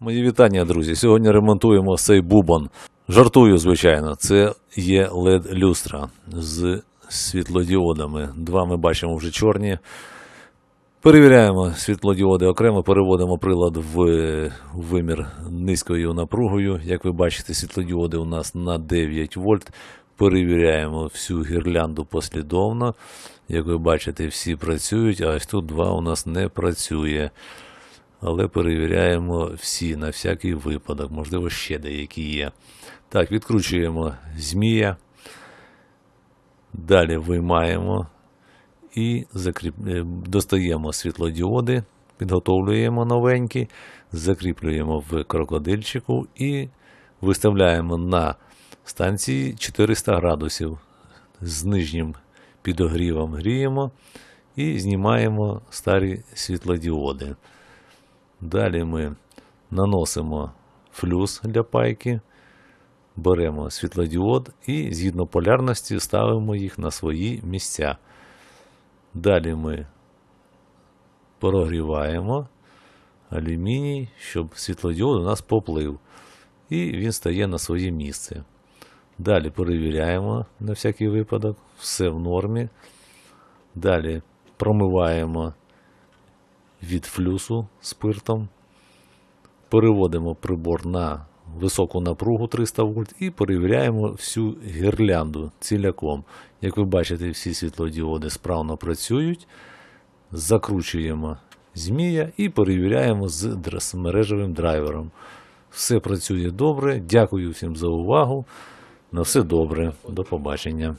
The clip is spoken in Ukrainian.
Мої вітання, друзі. Сьогодні ремонтуємо цей бубон. Жартую, звичайно. Це є led люстра з світлодіодами. Два ми бачимо вже чорні. Перевіряємо світлодіоди окремо, переводимо прилад в вимір низькою напругою. Як ви бачите, світлодіоди у нас на 9 вольт. Перевіряємо всю гірлянду послідовно. Як ви бачите, всі працюють, а ось тут два у нас не працює. Але перевіряємо всі на всякий випадок, можливо, ще деякі є. Так, відкручуємо змія. Далі виймаємо і закріп... е, достаємо світлодіоди, підготовлюємо новенькі, закріплюємо в крокодильчику і виставляємо на станції 400 градусів з нижнім підогрівом гріємо і знімаємо старі світлодіоди. Далі ми наносимо флюс для пайки, беремо світлодіод і згідно полярності ставимо їх на свої місця. Далі ми прогріваємо алюміній, щоб світлодіод у нас поплив. І він стає на своє місце. Далі перевіряємо на всякий випадок, все в нормі. Далі промиваємо від флюсу спиртом. Переводимо прибор на високу напругу 300 вольт і перевіряємо всю гірлянду ціляком. Як ви бачите, всі світлодіоди справно працюють. Закручуємо змія і перевіряємо з мережевим драйвером. Все працює добре. Дякую всім за увагу. На все добре. До побачення.